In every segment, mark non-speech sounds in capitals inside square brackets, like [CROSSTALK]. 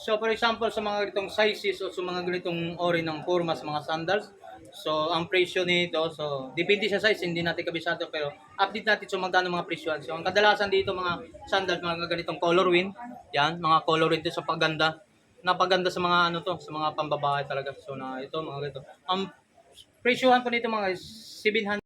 So for example, sa mga ganitong sizes o sa mga ganitong ori ng formas, mga sandals, so ang presyo nito, so depende sa size, hindi natin kabisado pero update natin so magkano mga presyoan. So ang kadalasan dito mga sandals, mga ganitong color win, yan, mga color win to sa paganda. Napaganda sa mga ano to, sa mga pambabae talaga. So na ito, mga ganito. Ang presyohan po nito mga is 700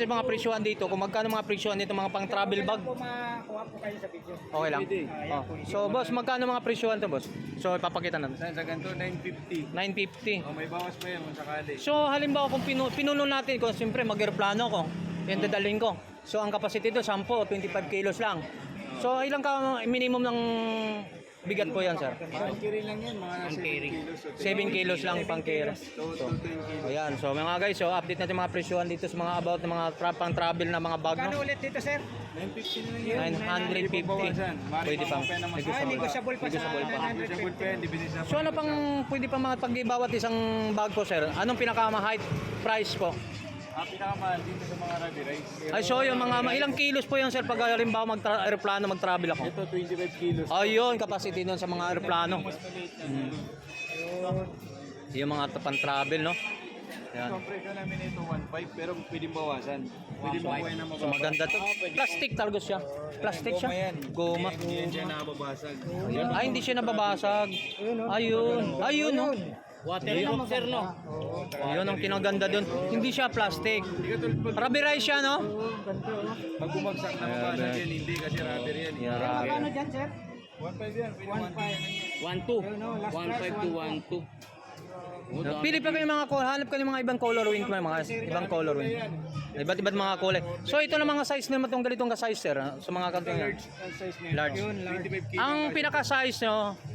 natin mga presyohan dito kung magkano mga presyohan dito mga pang travel bag Kung po kayo sa video. okay lang oh. so boss magkano mga presyohan to boss so ipapakita natin sa ganito? 950. 950 Oh, may bawas pa yan kung sakali. So halimbawa kung pinu pinuno natin, kung siyempre mag-aeroplano ko, yung dadalhin ko. So ang capacity doon 10 o 25 kilos lang. So ilang ka minimum ng bigat po yan sir? Pang carry lang yan, mga 7 kilos. o 7 kilos lang pang carry. Total 10 kilos. Ayan, so mga guys, so update natin mga presyohan dito sa mga about ng mga tra- pang travel na mga bag Kano no. ulit dito, sir? 950 na lang yan. 950. Pwede pang Ah, negotiable pa sa negotiable pa. 950. Good pa yan, dibinin sa So ano pang pwede pa mga pag bawat isang bag po sir? Anong pinaka height price po? Ang pinakamahal dito sa mga Rabi Rice. Ay so yung mga ilang kilos po yun sir pag halimbawa mag aeroplano mag-travel ako? Ito 25 kilos. Ayun, capacity nun sa mga aeroplano. Mm. Yung mga tapan travel, no? Yan. Ang presyo namin ito 1.5 pero pwedeng bawasan. Pwede ba kuha na So maganda to. Plastic talaga siya. Plastic siya. Goma. Hindi siya nakababasag. Ay, hindi siya nababasag. Ayun. Ayun, no? Waterproof, sir, no? Ayun ang kinaganda dun. Hindi siya plastic. Rubberized siya, no? pag bumagsak na mabasag yan, hindi kasi rubber yan. Yeah. Ano dyan, sir? 1.5 yan, pwede 1.5. 1-2. 1-5 to 1-2. Pili pa kayo mga color. Hanap kayo ng mga ibang color win ko, mga ibang color win. Iba't iba't mga kulay. So ito na mga size naman itong ganitong ka-size sir, ha? sa mga kanto yan. Ang size niya. Large. 25 kilos. Ang pinaka-size nyo,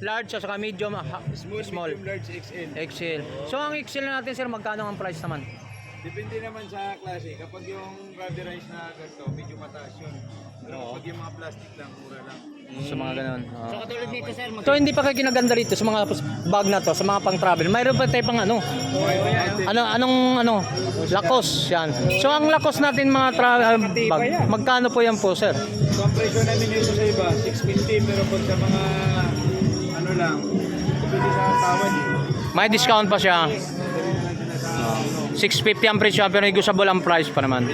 large at saka medium, ha- Small, small. medium, large, XL. XL. So ang XL natin sir, magkano ang price naman? Depende naman sa klase. Kapag yung rubberized na ganito, medyo mataas yun. Pero kapag yung mga plastic lang, mura lang. Sa mga ganun. oo. So, katulad nito, sir, mag- So hindi pa kayo ginaganda rito sa mga bag na to, sa mga pang travel. Mayroon pa tayo pang ano? Ano anong ano? Lakos 'yan. So ang lakos natin mga travel bag, magkano po yan po, sir? So ang presyo namin dito sa iba, 650. Pero pag sa mga ano lang, depende sa tawad eh. May discount pa siya. Lang sa ano. 650 ang presyo pero negotiable ang price pa naman.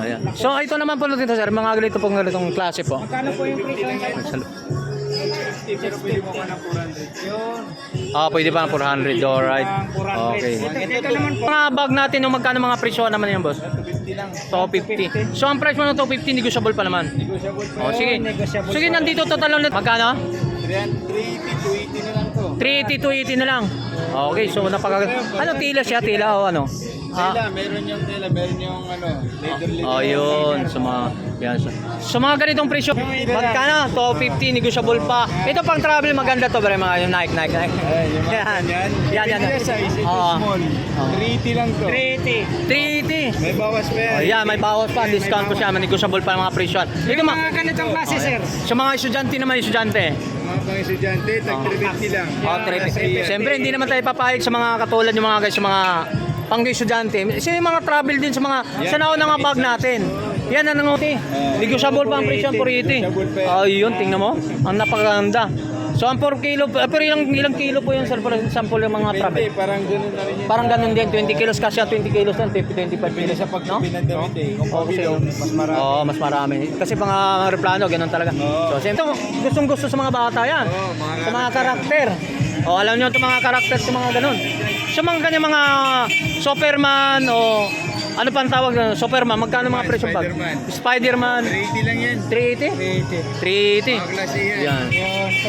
Ayan. So ito naman po dito sir, mga ganito pong ganitong klase po. Kano po yung presyo? 650 pero pwede mo ka ng 400. Yun. Ah, pwede pa ng 400. Alright. Ang 400. Okay. Mga bag natin, no, magkano mga presyo naman yan, boss? 250 lang. 250. So, ang price mo ng 250, negotiable pa naman. Negotiable pa. Oh, sige. Sige, pa. nandito total ulit. Magkano? 380, 280 na lang to. 380, 280 na lang. Okay, so napaka... Ano, tila siya, tila o ano? Ah, Tela, meron yung tela, meron yung ano, leather leather. oh, yun. Sa mga... Yan. Sa, sa mga ganitong presyo, magkano? 250, negotiable pa. Ito pang travel, maganda to, bre, mga yung Nike, Nike, Nike. Yung Yan. Yan, yan, yan. sa size, ito small. Oo. 380 lang to. 380. 380. May bawas pa yan. Oh, yan, may bawas pa, discount po siya, negotiable pa ng mga presyo. Ma... Mga ganitong klase, sir. Sa mga estudyante naman, estudyante. Mga pang estudyante, tag 350 lang. Oh, Last year. Siyempre, hindi naman tayo papayag sa mga katulad yung mga guys, sa mga pang estudyante. Kasi yung mga travel din sa mga sa nauna nga bag natin. Yan ang nanguti. Negotiable pa ang presyo, 480. Negotiable pa yan. Ayun, tingnan mo. Ang napakaganda. So, ang 4 kilo, pero ilang, ilang kilo po yung sir, for example, yung mga travel? 20, parang ganun na rin yun. Parang ganun din, 20 kilos kasi 20 kilos lang, 25 Pili kilos. sa pagkabi ng damit eh. Kung kasi, pabilog, mas marami. Oo, mas marami. Kasi pang uh, replano, ganun talaga. Oo. So, siyempre, gustong gusto sa mga bata yan. Oo, mga sa mga karakter. O, alam nyo itong mga karakter sa mga ganun. Sa mga ganyan mga Superman o ano pa ang tawag na Superman, magkano mga presyo bag? Spider-Man. Spider-Man. 380 lang yan. 380? 380. 380. Mga klase yan. Yan.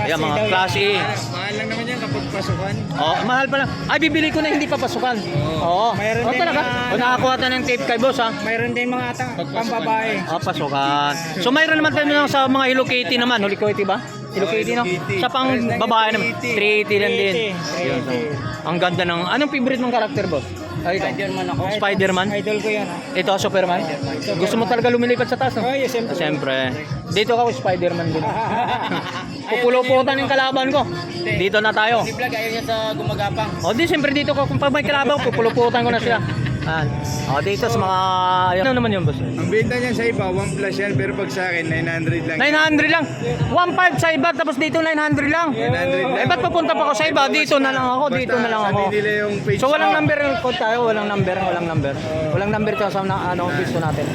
Yan, mga klase A. Mahal, mahal lang naman yan kapag pasukan. Oh, mahal pa lang. Ay, bibili ko na hindi pa pasukan. Oo. Mayroon Oh, din talaga. mga- O, nakakuha tayo ng tape kay boss ha. Mayroon din mga ata, pambabae. Ah, pasukan. So mayroon naman tayo ng sa mga Kitty naman. Kitty ba? Kitty, no? Sa pang babae naman. 380. 380 lang din. 380. Yun, so, ang ganda ng... Anong favorite mong karakter, boss? Ay, ito. Spider-Man ako. Spider-Man? Idol ko yan. ah. Ito, Superman? Gusto mo talaga lumilipad sa taas, no? Oh, yes, siyempre. Siyempre. Dito ako, Spider-Man din. [LAUGHS] Pupulo-putan yung kalaban ko. Dito na tayo. Si Vlog ayaw niya sa gumagapang. O di, siyempre dito ko. Kung pag may kalaban, pupulo-putan ko na siya. Ah. O, dito sa mga... Ano naman yun, boss? Ang benta niyan sa iba, 1 plus yan, pero pag sa akin, 900 lang. 900 lang. 1.5 sa iba, tapos dito 900 lang. 900 lang. Eh, ba't papunta pa ako sa iba? Dito na lang ako, dito na lang ako. Nila yung page So, walang number code tayo, walang number, walang number. Walang number tayo sa na, ano, pisto natin.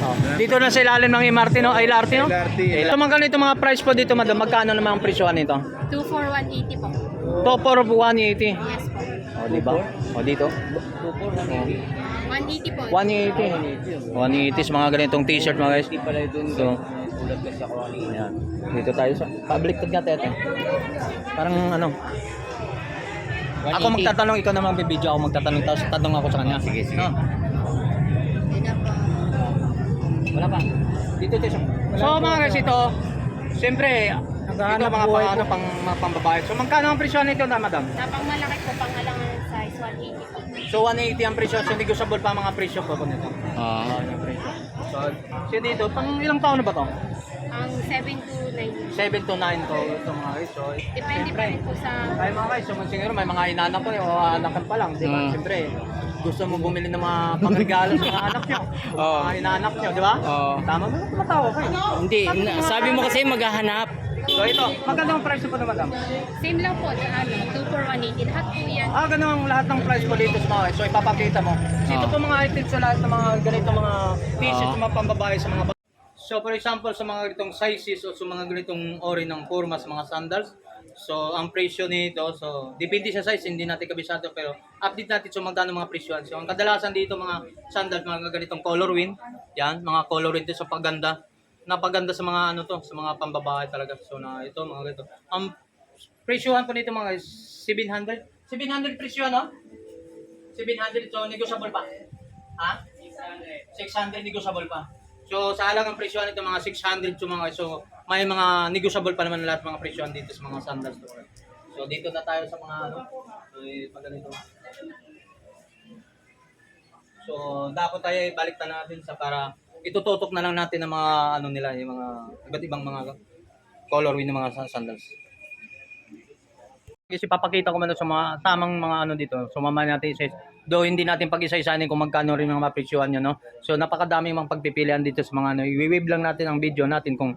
Oh. Dito na sa ilalim ng MRT, no? Ay, LRT, no? LRT. Ito, magkano ito mga price po dito, madam? Magkano naman ang presyo nito? 2 for 180 po. Top of 180. Yes po. O, di ba? O, dito. 180 po. 180. 180 sa mga ganitong t-shirt mga guys. So, Ayan. Dito tayo sa public nga ito. Parang ano. Ako magtatanong, ikaw naman bibidyo ako magtatanong tapos tatanong ako sa kanya. Sige, sige. No? Na. Wala pa. Dito tayo sa... So mga guys ito, siyempre, ito mga pang, ano, pang, mga pambabae. So magkano ang presyo nito na madam? Sa pang malaki po, pang alangan size, 180 po. So 180 ang presyo, so negotiable pa mga presyo po po nito. Ah. yung presyo. So, so dito, pang ilang taon na ba to? Ang 7 to 9. 7 to 9 to ito mga guys. So, Depende pa rin po sa... Ay mga guys, so siguro may mga inanak ko eh, o anakan pa lang, di ba? Mm. Siyempre, gusto mo bumili ng mga pangregalo sa mga anak nyo. Oo. [LAUGHS] Mga inanak nyo, di ba? Oo. Tama mo, tumatawa ka. eh. Hindi, na- sabi mo kasi maghahanap. So ito, magkano ang price po na madam? Same lang po, sa ano, 2 for 180. Lahat po yan. Ah, ganun ang lahat ng price po dito sa mga. So ipapakita mo. So ito Oo. po mga items sa lahat ng mga ganito mga t-shirts, Oo. mga pambabae sa mga So for example, sa mga ganitong sizes o sa mga ganitong ori ng kurmas, mga sandals, so ang presyo nito, so depende sa size, hindi natin kabisado pero update natin so magkano mga presyohan. So ang kadalasan dito mga sandals, mga ganitong color win, yan, mga color win sa pagganda. Napaganda sa mga ano to, sa mga pambabae talaga. So na ito mga ganito. Ang presyohan ko nito mga guys, 700. 700 presyo no? 700 so negotiable pa. Ha? 600 negotiable pa. So sa halagang presyo nito mga 600 to mga so may mga negotiable pa naman lahat mga presyo dito sa mga sandals to. So dito na tayo sa mga ano eh, pag ganito. So dapat tayo baliktad natin sa para itututok na lang natin ang mga ano nila yung mga iba't ibang mga colorway ng mga sa- sandals. Kasi papakita ko man sa mga tamang mga ano dito. So mamaya natin isa do hindi natin pag-isa-isahin kung magkano rin mga mapresyohan nyo, no? So napakadaming mga pagpipilian dito sa mga ano. I-wave lang natin ang video natin kung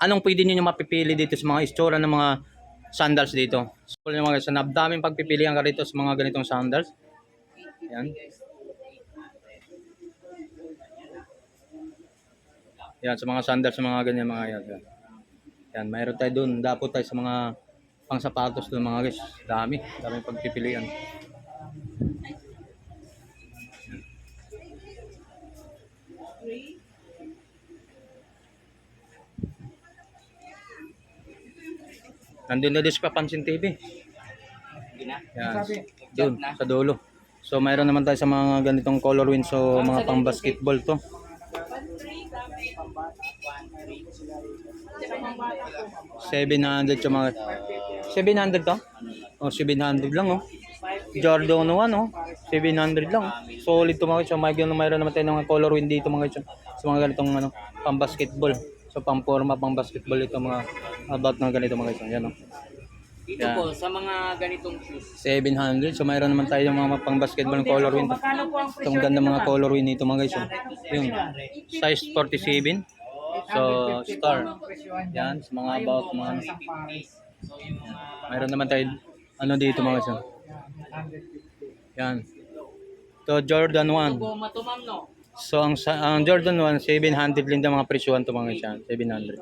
anong pwede niyo mapipili dito sa mga istora ng mga sandals dito. So mga sa daming pagpipilian ka dito sa mga ganitong sandals. Yan. Yan sa mga sandals sa mga ganyan mga yan. yan. Yan, mayroon tayo doon. Dapo tayo sa mga pang sapatos doon mga guys. Dami, dami pagpipilian. Nandun na din sa Papansin TV. Yan, doon, sa dulo. So, mayroon naman tayo sa mga ganitong color win. So, mga pang basketball to. 700 yung mga 700 to? Oh, 700 lang oh. Jordan 1 oh. 700 lang. oh. Solid to mga guys. So, may ganun mayroon naman tayo ng mga color win dito mga guys. Sa mga ganitong ano, pang basketball. So, pang forma, pang basketball ito mga about ng ganito mga guys. Yan oh. Dito Yan. po, sa mga ganitong shoes. 700. So, mayroon naman tayo yung mga pang basketball ng color win. Itong ganda mga color win nito mga guys. oh. Yung size 47. So, star. Yan, sa mga about mga Mayroon naman tayo ano dito mga guys. oh. Yan. To Jordan 1. Po, matumam no? So ang sa- ang Jordan 1 700 din daw mga presyohan to mga guys yan, 700.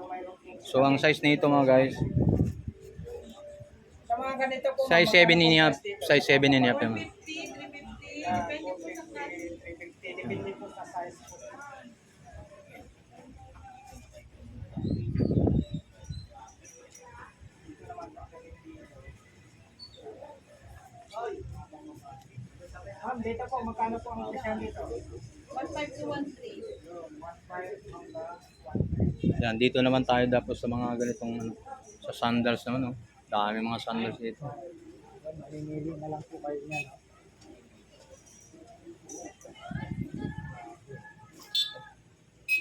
So ang size nito mga guys Sa mga ganito po, size 7 and a half, size 7 and a half yan. 350, depende po sa size po. Ma'am, dito po, magkano po ang presyo dito? 1.5 to 1.3. Yan, dito naman tayo dapat sa mga ganitong sa sandals naman oh. Dami mga sandals dito. Mamimili na lang po kayo niyan.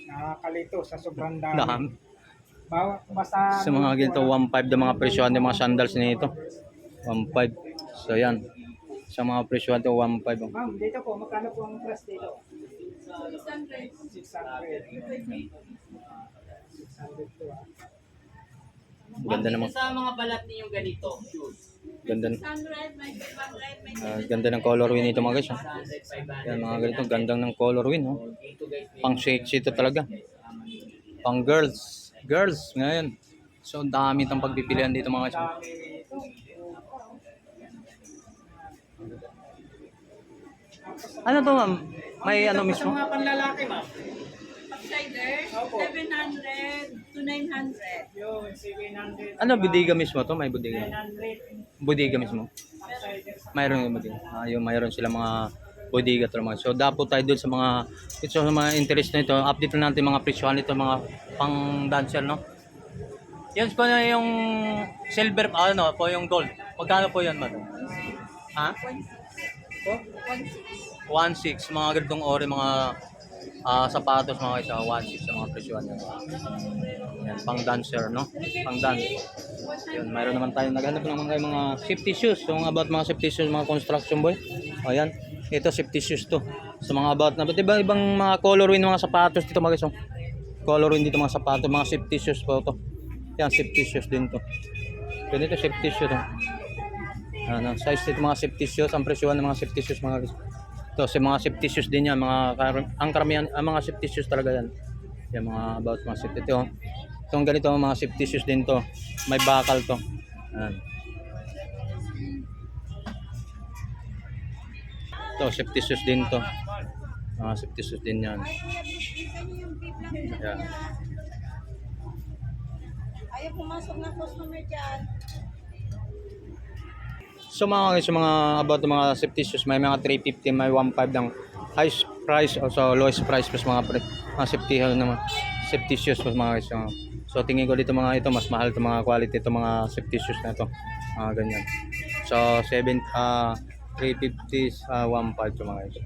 Nakakalito sa sobrang dami. Dami. Bawa, basta Sa mga ganito 1.5 na mga presyohan ng mga sandals nito. 1.5. So yan. Sa mga presyohan to 1.5 oh. Ma'am, dito po, magkano po ang price dito? 600. 600. 600 to ah. Ganda naman. Sa mga balat niyo ganito, shoes. Ganda 600, may 500, may ah, ganda ng color win nito mga guys. oh. Yan mga ganito, gandang ng color win oh. Pang sexy ito talaga. Pang girls. Girls ngayon. So dami itong pagpipilian dito mga guys. oh. Ano to ma'am? May ano mismo? Sa mga panlalaki, ma'am. Upsider, 700 to 900. Yun, 700. Ano budiga mismo to? May budiga. 900. Budiga mismo. Upsider sa Mayroon yung budiga. Ah, yung mayroon sila mga budiga to mga. So dapat tayo dun sa mga ito sa mga interest nito. Update lang natin mga presyohan nito mga pang dancer no. Yan po na yung silver ano po yung gold. Magkano po yan man? Ha? Po? 1.6 mga ganitong ori mga ah, sapatos mga isa 1.6 sa mga presyohan yan. Yan, pang dancer no? Pang dance. Yun, mayroon naman tayo naghanap naman kayo mga safety shoes. So, about mga safety shoes, mga construction boy. O yan, ito safety shoes to. So, mga about na, iba ibang mga color win mga sapatos dito mga guys. oh. Color win dito mga sapatos, mga safety shoes po to. Yan, safety shoes din to. Ganito safety shoes to. Ano, size dito mga safety shoes, ang presyohan ng mga safety shoes mga guys. Ito, sa mga safety shoes din yan, mga ang karamihan, ang mga safety shoes talaga yan. Yan mga about mga safety ito. Itong ganito mga safety shoes din to. May bakal to. Yan. Ito, safety shoes din to. Mga safety shoes din yan. Yan. Ayaw pumasok na customer dyan. So mga guys, mga about mga safety shoes, may mga 350, may 15 lang. Highest price, also lowest price plus mga, pre, mga safety ano naman. Safety shoes plus mga guys. oh. So tingin ko dito mga ito, mas mahal ito mga quality ito mga safety shoes na ito. Mga ganyan. So 7, ah 350 sa 15 ito mga guys.